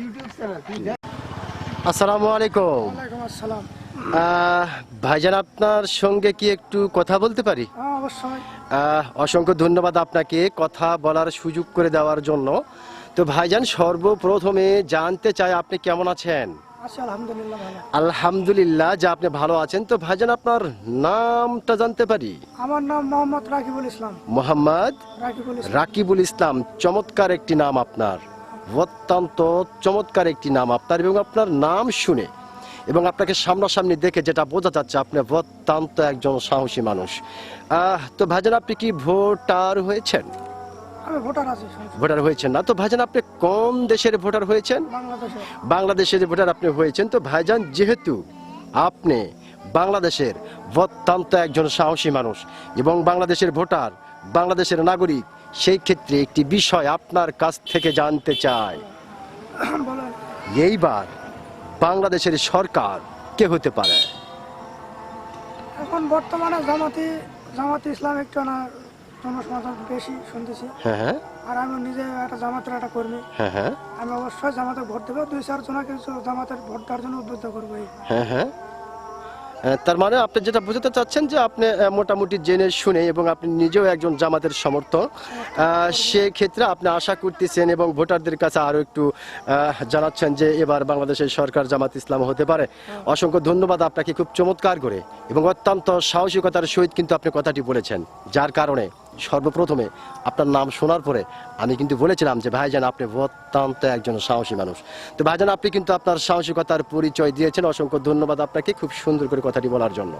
YouTube channel আসসালামু আলাইকুম। আসসালাম। ভাইজান আপনার সঙ্গে কি একটু কথা বলতে পারি? হ্যাঁ অসংখ্য ধন্যবাদ আপনাকে কথা বলার সুযোগ করে দেওয়ার জন্য। তো ভাইজান সর্বপ্রথমে জানতে চাই আপনি কেমন আছেন? আলহামদুলিল্লাহ যে আপনি ভালো আছেন। তো ভাইজান আপনার নামটা জানতে পারি? আমার নাম মোহাম্মদ রাকিবুল ইসলাম। মোহাম্মদ রাকিবুল ইসলাম। চমৎকার একটি নাম আপনার। অত্যন্ত চমৎকার একটি নাম আপনার এবং আপনার নাম শুনে এবং আপনাকে সামনাসামনি দেখে যেটা বোঝা যাচ্ছে আপনি অত্যন্ত একজন সাহসী মানুষ। আহ, তো ভাইজান আপনি কি ভোটার হয়েছেন। ভোটার হয়েছেন না। তো ভাইজান আপনি কোন দেশের ভোটার হয়েছেন? বাংলাদেশের। ভোটার আপনি হয়েছেন। তো ভাইজান যেহেতু আপনি বাংলাদেশের অত্যন্ত একজন সাহসী মানুষ এবং বাংলাদেশের ভোটার, বাংলাদেশের নাগরিক, সেই ক্ষেত্রে একটি বিষয় আপনার কাছ থেকে জানতে চায় এইবার বাংলাদেশের সরকার কে হতে পারে? এখন বর্তমানে জামাতি জামাতি ইসলাম একটু না বেশি শুনতেছি। হ্যাঁ হ্যাঁ। আর আমি নিজে একটা জামাতের একটা কর্মী। হ্যাঁ হ্যাঁ। আমি অবশ্যই জামাতে ভোট দেবো। দুই চার জনকে জামাতের ভোট দেওয়ার জন্য উদ্বুদ্ধ করব। হ্যাঁ হ্যাঁ। তার মানে আপনি যেটা বুঝতে চাচ্ছেন যে আপনি মোটামুটি জেনে শুনে এবং আপনি নিজেও একজন জামাতের সমর্থক সেক্ষেত্রে আপনি আশা করতেছেন এবং ভোটারদের কাছে আরও একটু জানাচ্ছেন যে এবার বাংলাদেশের সরকার জামাত ইসলাম হতে পারে। অসংখ্য ধন্যবাদ আপনাকে খুব চমৎকার করে এবং অত্যন্ত সাহসিকতার সহিত কিন্তু আপনি কথাটি বলেছেন যার কারণে। সর্বপ্রথমে আপনার নাম শোনার পরে আমি কিন্তু বলেছিলাম যে, ভাইজান, আপনি অত্যন্ত একজন সাহসী মানুষ। তো ভাইজান, আপনি কিন্তু আপনার সাহসিকতার পরিচয় দিয়েছেন। অসংখ্য ধন্যবাদ আপনাকে খুব সুন্দর করে কথাটি বলার জন্য।